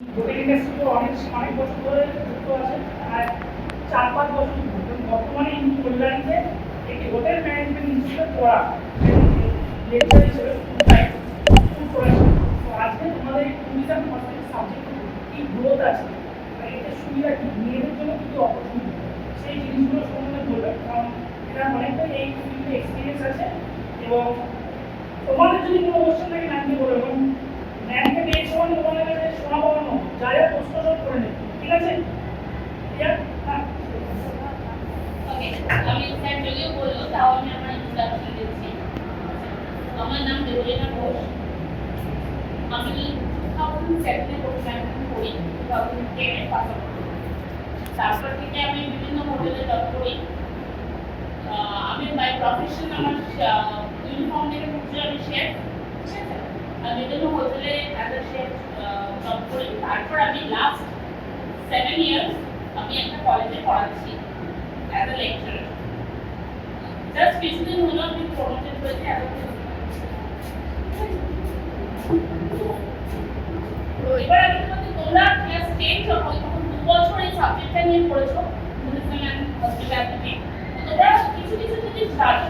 অনেক বছর ধরে আর চার পাঁচ বছর হোটেল গ্রোথ আছে? আর সুবিধা কি? মেয়েদের জন্য কি অপরচুনিটি সেই জিনিসগুলো সম্বন্ধে বলবে। কারণ এটা অনেকটাই এই এক্সপিরিয়েন্স আছে। এবং তোমাদের যদি কোনো কোশ্চেন থাকে ম্যামকে বলো এবং ম্যামকে পেয়ে তোমাদের ঠিক আছে? আমি স্যার যদিও বলল, তাও আমি আমার ইন্ট্রোডাকশন দিচ্ছি। আমার নাম দেবলীনা ঘোষ। আমি টু থাউজেন্ড সেভেনে করি টু থাউজেন্ড টেনে থেকে আমি বিভিন্ন হোটেলে জব করি। আমি বাই প্রফেশন আমার ইউনিফর্ম থেকে তারপর আমি লাস্ট সেভেন ইয়ার্স আমি একটা কলেজে পড়াচ্ছি অ্যাজ এ লেকচারার জাস্ট কিছুদিন হলো আমি প্রমোটেড হয়েছি অ্যাজ তো এবার আমি তোমাদের তোমরা ক্লাস টেন যখন তখন দু বছর এই সাবজেক্টটা নিয়ে পড়েছো টুরিজম অ্যান্ড হসপিটালিটি তোমরা কিছু কিছু জিনিস জানো